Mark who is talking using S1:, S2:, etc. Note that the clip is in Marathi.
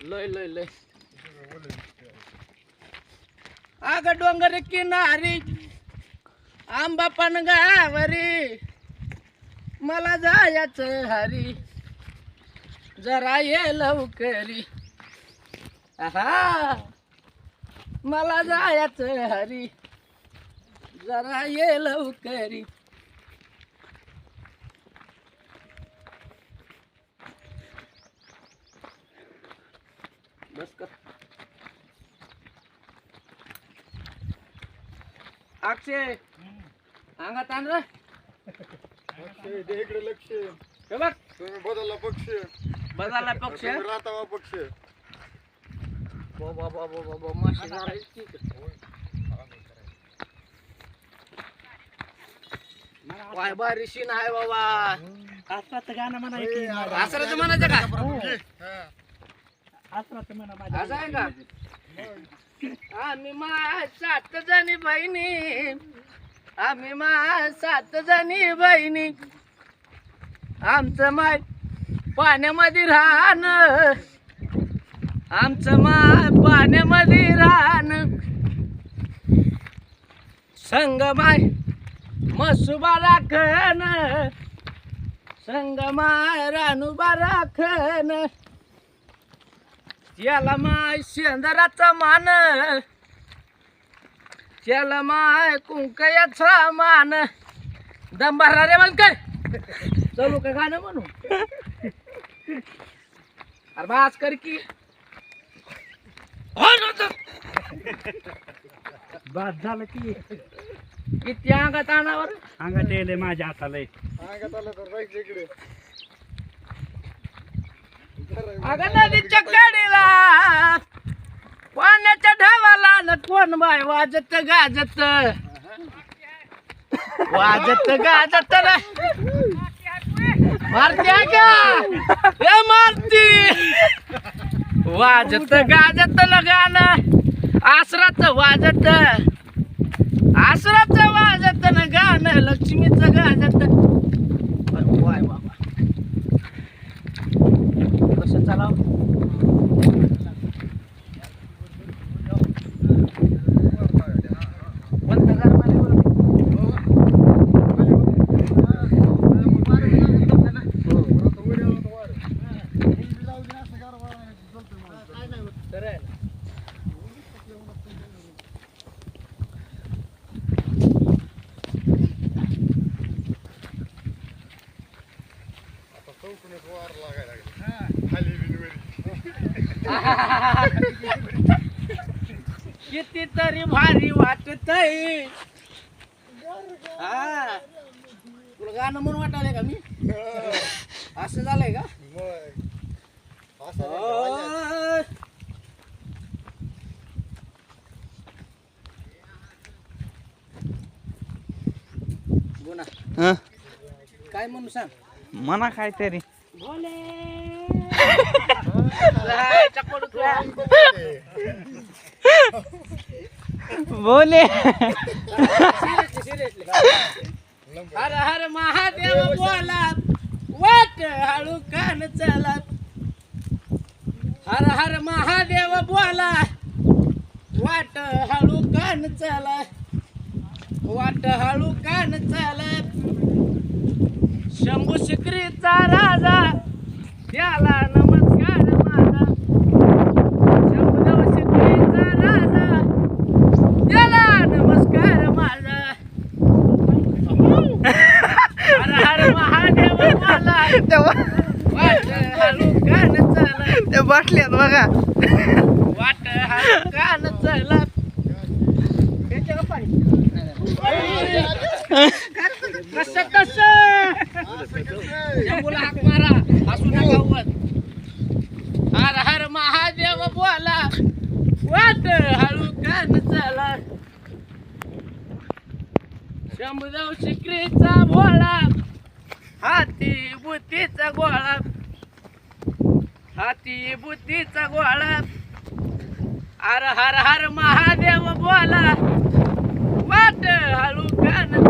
S1: लय लय लय. आग डोंगर किनारी आंबा पणगावरी मला जायचं हरी. जरा ये लवकरी. आहा. मला जायचं हरी. जरा ये लवकरी. बस कर अक्षय! अंगात आण रे.
S2: इकडे लक्ष
S1: हे बघ.
S2: तुम्ही बदलला पक्ष
S1: बघायला पक्ष.
S2: तुम्ही राहता पक्ष
S1: बाबा बाबा बाबा माशी मारायची काय बारीशी नाही बाबा.
S3: आसराचं गाणं म्हणायचं
S1: असं म्हणायचं का?
S2: हा.
S1: असं आहे का? आम्ही मा सात जणी बहिणी. आम्ही मा सात जणी बहिणी. आमचं माय पाण्यामध्ये राहण. आमचं माय पाण्यामध्ये राहण. संग माय मसुबा राखण. संग माय रानुबा राखण. त्याला माय शेंदराचा मान. त्याला माय कुंकयाचा मान. दंबारा रे बंद कर चलू का गाणं म्हणू? अरे बास कर की. हो.
S3: बाद झालं की.
S1: किती अंगात आणावर
S3: अंगात येले माझ्या हाताला.
S2: अंगात आलं तर इकडे.
S1: अगं नदीच्या कडेला पाण्याच्या ढावाला न कोण बाय वाजत गाजत. वाजत गाजत रे. मारत्या का? ए मारती. वाजत गाजत लगान आसराच वाजत. आसराच वाजत न गाणं. लक्ष्मीचं गाजत वाय बाबा कसं चालाव बंद कर मला बरं. खरं आहे ना. कितीतरी भारी वाटत हा. तुला गाणं म्हणून वाटायलंय का मी? असं झालंय का. गुणा काय म्हणू सांग?
S3: म्हणा काहीतरी.
S1: चकोड तुला?
S3: बोले.
S1: हर हर महादेव बोला वाट हळू कान चालत. हर हर महादेव बोला वाट हळू कान चला वाट हळू कान चाल शंभू शिकरीचा राजा त्याला नमस्कार माझा शंभूदेव शिकरीचा राजा त्याला नमस्कार माझा हर हर महादेव बोला वाट हळू कान चला
S3: बाटल्यात बघा.
S1: वाट हळू कान कस कस? हाक मारा. हसू नका उगाच. हर हर महादेव बोला. वाट हळू कान चला शंभूदेव शिकरीचा भोळा. हाती बुद्धीचा गोळा. ती बुद्धीचा गोळा. हर हर हर महादेव बोला. वाट हळू कान